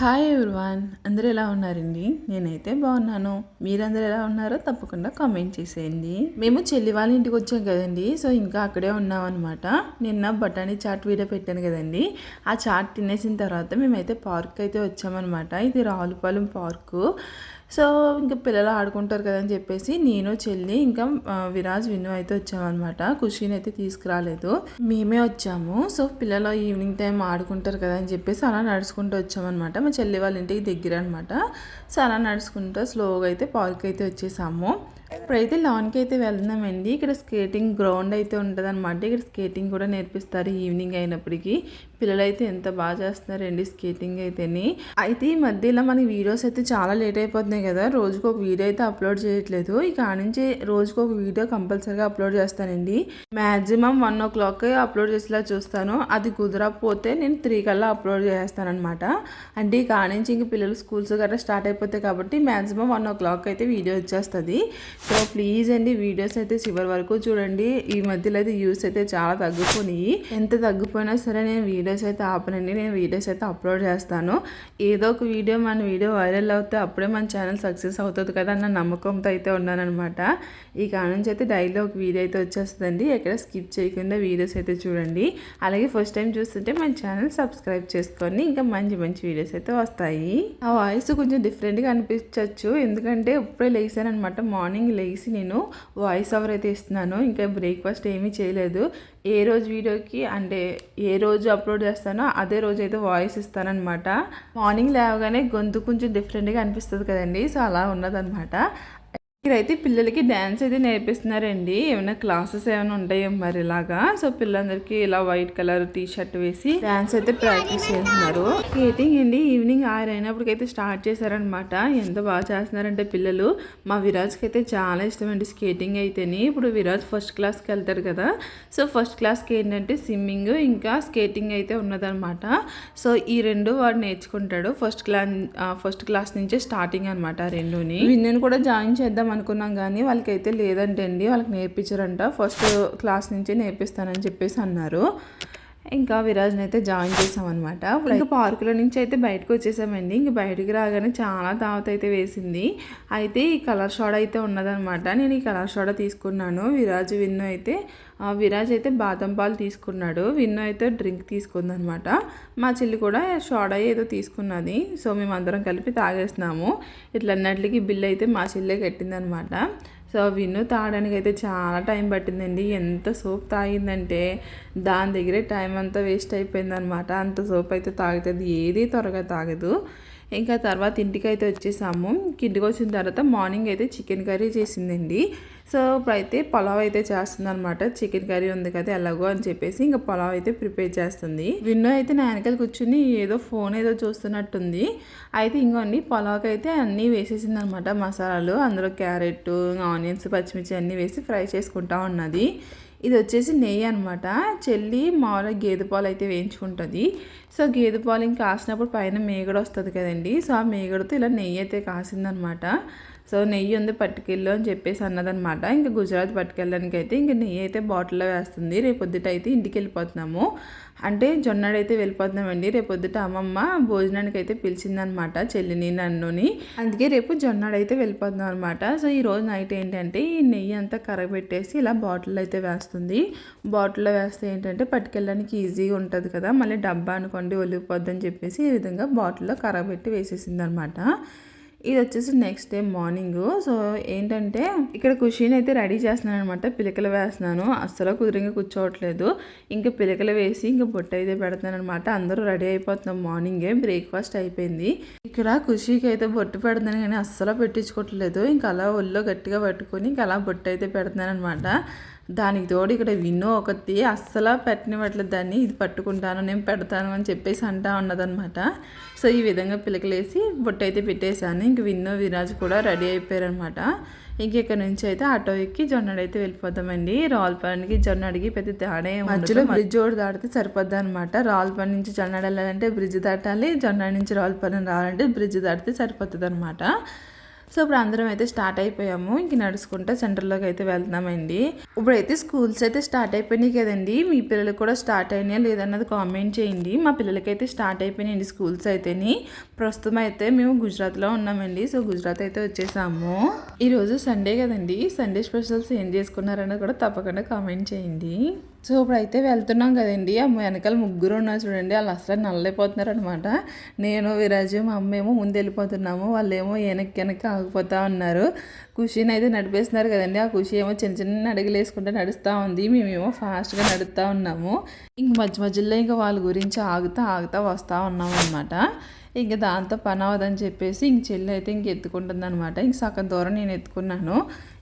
Hi everyone అందరూ ఎలా ఉన్నారండి? నేనైతే బాగున్నాను. మీరందరూ ఎలా ఉన్నారో తప్పకుండా కామెంట్ చేసేయండి. మేము చెల్లి వాళ్ళ ఇంటికి వచ్చాం కదండి. సో ఇంకా అక్కడే ఉన్నాం అనమాట నిన్న బఠానీ చాట్ వీడియో పెట్టాను కదండి. ఆ చాట్ తినేసిన తర్వాత మేమైతే పార్క్ అయితే వచ్చామన్నమాట. ఇది రావులపాలెం పార్కు. సో ఇంకా పిల్లలు ఆడుకుంటారు కదా అని చెప్పేసి నేను చెల్లి ఇంకా విరాజ్ విన్ను అయితే వచ్చామన్నమాట. ఖుషీని అయితే తీసుకురాలేదు. మేమే వచ్చాము. సో పిల్లలు ఈవినింగ్ టైం ఆడుకుంటారు కదా అని చెప్పేసి అలా నడుచుకుంటూ వచ్చామన్నమాట. మా చెల్లి వాళ్ళ ఇంటికి దగ్గర అనమాట సో అలా నడుచుకుంటూ స్లోగా అయితే పార్క్ అయితే వచ్చేసాము. ఇప్పుడైతే లాన్కి అయితే వెళ్తున్నామండి. ఇక్కడ స్కేటింగ్ గ్రౌండ్ అయితే ఉంటుంది అనమాట ఇక్కడ స్కేటింగ్ కూడా నేర్పిస్తారు ఈవినింగ్ అయినప్పటికీ. పిల్లలు అయితే ఎంత బాగా చేస్తున్నారండి స్కేటింగ్ అయితేని. అయితే ఈ మధ్యలో మనకి వీడియోస్ అయితే చాలా లేట్ అయిపోతున్నాయి కదా. రోజుకు ఒక వీడియో అయితే అప్లోడ్ చేయట్లేదు. ఇక నుంచి రోజుకు ఒక వీడియో కంపల్సరీగా అప్లోడ్ చేస్తానండి. Maximum one o'clock upload చేసేలా చూస్తాను. అది కుదరకపోతే నేను త్రీ కల్లా అప్లోడ్ చేస్తానమాట అంటే ఇక నుంచి ఇంక పిల్లలు స్కూల్స్ గట్రా స్టార్ట్ అయిపోతాయి కాబట్టి మ్యాక్సిమం వన్ ఓ క్లాక్ అయితే వీడియో వచ్చేస్తుంది. సో ప్లీజ్ అండి వీడియోస్ అయితే చివరి వరకు చూడండి. ఈ మధ్యలో అయితే యూస్ అయితే చాలా తగ్గిపోయినాయి ఎంత తగ్గిపోయినా సరే నేను వీడియో వీడియోస్ అయితే ఆపనండి. నేను వీడియోస్ అయితే అప్లోడ్ చేస్తాను. ఏదో ఒక వీడియో మన వీడియో వైరల్ అవుతే అప్పుడే మన ఛానల్ సక్సెస్ అవుతుంది కదా అన్న నమ్మకంతో అయితే ఉన్నానమాట ఈ కాడ నుంచి అయితే డైలీ ఒక వీడియో అయితే వచ్చేస్తుందండి. ఎక్కడ స్కిప్ చేయకుండా వీడియోస్ అయితే చూడండి. అలాగే ఫస్ట్ టైం చూస్తుంటే మన ఛానల్ సబ్స్క్రైబ్ చేసుకొని ఇంకా మంచి మంచి వీడియోస్ అయితే వస్తాయి. ఆ వాయిస్ కొంచెం డిఫరెంట్గా అనిపించవచ్చు ఎందుకంటే ఇప్పుడే లేచానమాట మార్నింగ్ లేచి నేను వాయిస్ ఓవర్ అయితే ఇస్తున్నాను. ఇంకా బ్రేక్ఫాస్ట్ ఏమీ చేయలేదు. ఏ రోజు వీడియోకి అంటే ఏ రోజు అప్లోడ్ చేస్తానో అదే రోజు అయితే వాయిస్ ఇస్తానమాట మార్నింగ్ లేవగానే గొంతు కొంచెం డిఫరెంట్గా అనిపిస్తుంది కదండి. సో అలా ఉన్నదనమాట ఇక్కడైతే పిల్లలకి డ్యాన్స్ అయితే నేర్పిస్తున్నారండి. ఏమైనా క్లాసెస్ ఏమైనా ఉంటాయో మరి ఇలాగా? సో పిల్లలందరికీ ఇలా వైట్ కలర్ టీ షర్ట్ వేసి డ్యాన్స్ అయితే ప్రాక్టీస్ చేస్తున్నారు. స్కేటింగ్ అండి. ఈవినింగ్ ఆరు అయినప్పటికైతే స్టార్ట్ చేశారనమాట ఎంత బాగా చేస్తున్నారంటే పిల్లలు. మా విరాజ్కి అయితే చాలా ఇష్టం అండి స్కేటింగ్ అయితేని. ఇప్పుడు విరాజ్ ఫస్ట్ క్లాస్కి వెళ్తారు కదా. సో ఫస్ట్ క్లాస్కి ఏంటంటే స్విమ్మింగ్ ఇంకా స్కేటింగ్ అయితే ఉన్నదనమాట సో ఈ రెండు వాడు నేర్చుకుంటాడు. ఫస్ట్ క్లాస్ ఫస్ట్ క్లాస్ నుంచే స్టార్టింగ్ అనమాట రెండుని. విన్నను కూడా జాయిన్ చేద్దాం అనుకున్నాం కానీ వాళ్ళకైతే లేదంటే అండి వాళ్ళకి నేర్పించారంట. ఫస్ట్ క్లాస్ నుంచే నేర్పిస్తానని చెప్పేసి అన్నారు. ఇంకా విరాజ్ని అయితే జాయిన్ చేసామన్నమాట ఇంకా పార్కులో నుంచి అయితే బయటకు వచ్చేసామండి. ఇంక బయటికి రాగానే చాలా దావత అయితే వేసింది. అయితే ఈ కలర్ షాడ్ అయితే ఉన్నదనమాట నేను ఈ కలర్ షాడ తీసుకున్నాను. విరాజ్ విన్ను అయితే విరాజ్ అయితే బాదం పాలు తీసుకున్నాడు. విన్ను అయితే డ్రింక్ తీసుకుందనమాట. మా చెల్లి కూడా షాడ ఏదో తీసుకున్నది. సో మేము అందరం కలిపి తాగేస్తున్నాము. ఇట్లా అన్నట్లకి బిల్ అయితే మా చెల్లె కట్టిందనమాట. సో విన్ను తాగడానికి అయితే చాలా టైం పట్టిందండి. ఎంత సోప్ తాగిందంటే దాని దగ్గరే టైం అంతా వేస్ట్ అయిపోయిందనమాట. అంత సోప్ అయితే తాగుతుంది ఏది త్వరగా తాగదు. ఇంకా తర్వాత ఇంటికి అయితే వచ్చేసాము. ఇంటికి వచ్చిన తర్వాత మార్నింగ్ అయితే చికెన్ కర్రీ చేసిందండి. సో ఇప్పుడైతే పొలావ్ అయితే చేస్తుందనమాట చికెన్ కర్రీ ఉంది కదా ఎలాగో అని చెప్పేసి ఇంకా పొలావ్ అయితే ప్రిపేర్ చేస్తుంది. విన్నో అయితే నా వెనకాల కూర్చుని ఏదో ఫోన్ ఏదో చూస్తున్నట్టుంది. అయితే ఇంకోండి పొలావ్కి అయితే అన్నీ వేసేసింది అనమాట మసాలాలు అందులో క్యారెట్ ఆనియన్స్ పచ్చిమిర్చి అన్నీ వేసి ఫ్రై చేసుకుంటా ఉన్నది. ఇది వచ్చేసి నెయ్యి అనమాట చెల్లి మామూలుగా గేదె పాలు అయితే వేయించుకుంటుంది. సో గేదె పాలు ఇంకా కాసినప్పుడు పైన మేగడ వస్తుంది కదండి. సో ఆ మేగడతో ఇలా నెయ్యి అయితే కాసిందనమాట సో నెయ్యి ఉంది పట్టుకెళ్ళు అని చెప్పేసి అన్నదనమాట. ఇంకా గుజరాత్ పట్టుకెళ్ళడానికి అయితే ఇంకా నెయ్యి అయితే బాటిల్లో వేస్తుంది. రేపొద్దుట అయితే ఇంటికి వెళ్ళిపోతున్నాము. అంటే జొన్నడైతే వెళ్ళిపోతున్నామండి. రేపొద్దుట అమ్మమ్మ భోజనానికి అయితే పిలిచిందనమాట చెల్లిని నన్నుని. అందుకే రేపు జొన్నడైతే వెళ్ళిపోతున్నాం అనమాట సో ఈ రోజు నైట్ ఏంటంటే ఈ నెయ్యి అంతా కరగబెట్టేసి ఇలా బాటిల్లో అయితే వేస్తుంది. బాటిల్లో వేస్తే ఏంటంటే పట్టుకెళ్ళడానికి ఈజీగా ఉంటుంది కదా. మళ్ళీ డబ్బా అనుకోండి ఒలిగిపోద్దని చెప్పేసి ఈ విధంగా బాటిల్లో కరగబెట్టి వేసేసింది అనమాట ఇది వచ్చేసి నెక్స్ట్ డే మార్నింగ్ సో ఏంటంటే ఇక్కడ కుషీని అయితే రెడీ చేస్తున్నాను అనమాట పిలకలు వేస్తున్నాను. అస్సలు కుదిరిగా కూర్చోవట్లేదు. ఇంకా పిలకలు వేసి ఇంకా బొట్ట అయితే పెడతాను అనమాట అందరూ రెడీ అయిపోతున్నాం మార్నింగే బ్రేక్ఫాస్ట్ అయిపోయింది. ఇక్కడ ఖుషీకి అయితే బొట్టు పెడుతున్నాను కానీ అస్సలు పెట్టించుకోవట్లేదు. ఇంకా అలా ఒళ్ళో గట్టిగా పట్టుకొని ఇంకా అలా బొట్టు అయితే పెడుతున్నాను అనమాట దానికి తోడు ఇక్కడ విన్ను ఒకటి అస్సలు పెట్టనివ్వట్లేదు దాన్ని ఇది పట్టుకుంటాను నేను పెడతాను అని చెప్పేసి అంటా ఉన్నదనమాట సో ఈ విధంగా పిలకలేసి బొట్టు అయితే పెట్టేశాను. ఇంక విన్ను విరాజ్ కూడా రెడీ అయిపోయారనమాట ఇంక ఇక్కడ నుంచి అయితే ఆటో ఎక్కి జొన్నడు అయితే వెళ్ళిపోతామండి రావులపాలెంకి జొన్నడికి పెద్ద తేడా మధ్యలో బ్రిడ్జ్ ఒకటి దాటితే సరిపోద్ది అనమాట రావులపాలెం నుంచి జొన్నడ వెళ్ళాలంటే బ్రిడ్జ్ దాటాలి జొన్నడి నుంచి రావులపాలెం రావాలంటే బ్రిడ్జ్ దాటితే సరిపోతుంది అనమాట సో ఇప్పుడు అందరం అయితే స్టార్ట్ అయిపోయాము. ఇంక నడుచుకుంటా సెంటర్లోకి అయితే వెళ్తున్నామండి. ఇప్పుడైతే స్కూల్స్ అయితే స్టార్ట్ అయిపోయినాయి కదండి. మీ పిల్లలు కూడా స్టార్ట్ అయినాయా లేదన్నది కామెంట్ చేయండి. మా పిల్లలకైతే స్టార్ట్ అయిపోయినాయండి స్కూల్స్ అయితేని. ప్రస్తుతం అయితే మేము గుజరాత్లో ఉన్నామండి. సో గుజరాత్ అయితే వచ్చేసాము. ఈరోజు సండే కదండి. సండే స్పెషల్స్ ఏం చేసుకున్నారన్నది కూడా తప్పకుండా కామెంట్ చేయండి. సో ఇప్పుడైతే వెళ్తున్నాం కదండి. ఆ వెనకాల ముగ్గురు ఉన్నారు చూడండి. వాళ్ళు అసలు నల్లైపోతున్నారు అనమాట నేను విరాజు మా అమ్మ ఏమో ముందు వెళ్ళిపోతున్నాము. వాళ్ళు ఏమో వెనక్కి వెనక్కి ఆగిపోతా ఉన్నారు. ఖుషీని అయితే నడిపేస్తున్నారు కదండి. ఆ ఖుషి ఏమో చిన్న చిన్న అడుగులు వేసుకుంటే నడుస్తూ ఉంది. మేమేమో ఫాస్ట్గా నడుస్తూ ఉన్నాము. ఇంక మధ్య మధ్యలో ఇంకా వాళ్ళ గురించి ఆగుతా ఆగుతా వస్తూ ఉన్నాం అనమాట ఇంక దాంతో పని అవ్వదని చెప్పేసి ఇంక చెల్లి అయితే ఇంక ఎత్తుకుంటుంది అనమాట ఇంక సగం దూరం నేను ఎత్తుకున్నాను.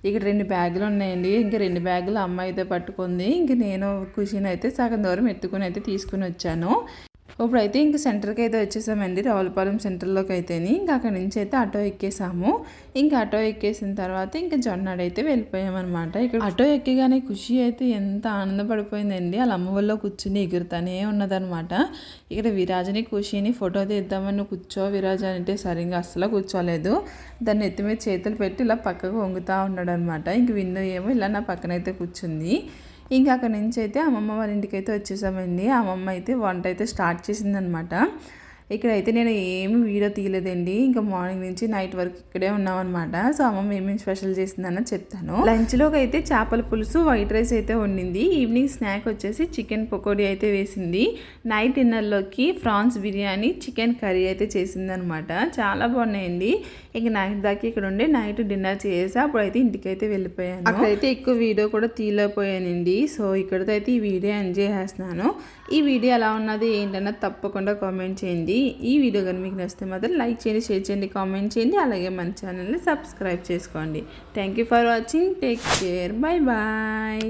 ఇక్కడ రెండు బ్యాగులు ఉన్నాయండి. ఇంక రెండు బ్యాగులు అమ్మ అయితే పట్టుకుంది. ఇంక నేను కుషిని అయితే సగం దూరం ఎత్తుకుని అయితే తీసుకుని వచ్చాను. ఇప్పుడైతే ఇంక సెంటర్కి అయితే వచ్చేసామండి. రావులపాలెం సెంటర్లోకి అయితేని. ఇంకా అక్కడి నుంచి అయితే ఆటో ఎక్కేసాము. ఇంకా ఆటో ఎక్కేసిన తర్వాత ఇంకా జొన్నాడు అయితే వెళ్ళిపోయామన్నమాట. ఇక్కడ ఆటో ఎక్కగానే ఖుషి అయితే ఎంత ఆనందపడిపోయిందండి. వాళ్ళ అమ్మ వల్ల కూర్చుని ఎగురుతానే ఉన్నదనమాట ఇక్కడ విరాజని ఖుషిని ఫోటో తీద్దామని కూర్చో విరాజ అంటే సరిగ్గా అస్సలు కూర్చోలేదు. దాన్ని ఎత్తి మీద చేతులు పెట్టి ఇలా పక్కకు వంగుతూ ఉన్నాడు అనమాట ఇంక విన్ను ఏమో ఇలా నా పక్కనైతే కూర్చుంది. ఇంకా అక్కడి నుంచి అయితే అమ్మమ్మ వాళ్ళ ఇంటికి అయితే వచ్చేసామండి. అమ్మమ్మ అయితే వంట అయితే స్టార్ట్ చేసిందనమాట ఇక్కడైతే నేను ఏమి వీడియో తీయలేదండి. ఇంకా మార్నింగ్ నుంచి నైట్ వరకు ఇక్కడే ఉన్నామన్నమాట. సో అమ్మమ్మ ఏమేమి స్పెషల్ చేసిందన్న చెప్తాను. లంచ్లోకి అయితే చేపల పులుసు వైట్ రైస్ అయితే వండింది. ఈవినింగ్ స్నాక్ వచ్చేసి చికెన్ పకోడీ అయితే వేసింది. నైట్ డిన్నర్లోకి ఫ్రాన్స్ బిర్యానీ చికెన్ కర్రీ అయితే చేసిందనమాట చాలా బాగున్నాయండి. ఇంక నైట్ దాకా ఇక్కడ ఉండి నైట్ డిన్నర్ చేసి అప్పుడైతే ఇంటికి అయితే వెళ్ళిపోయాను. అక్కడైతే ఎక్కువ వీడియో కూడా తీయలేకపోయానండి. సో ఇక్కడతో అయితే ఈ వీడియో ఎంజాయ్ చేస్తున్నాను. ఈ వీడియో ఎలా ఉన్నది ఏంటన్నా తప్పకుండా కామెంట్ చేయండి. ఈ వీడియో కానీ మీకు నచ్చితే మాత్రం లైక్ చేయండి షేర్ చేయండి కామెంట్ చేయండి అలాగే మన ఛానల్ని సబ్స్క్రైబ్ చేసుకోండి. Thank you for watching take care bye bye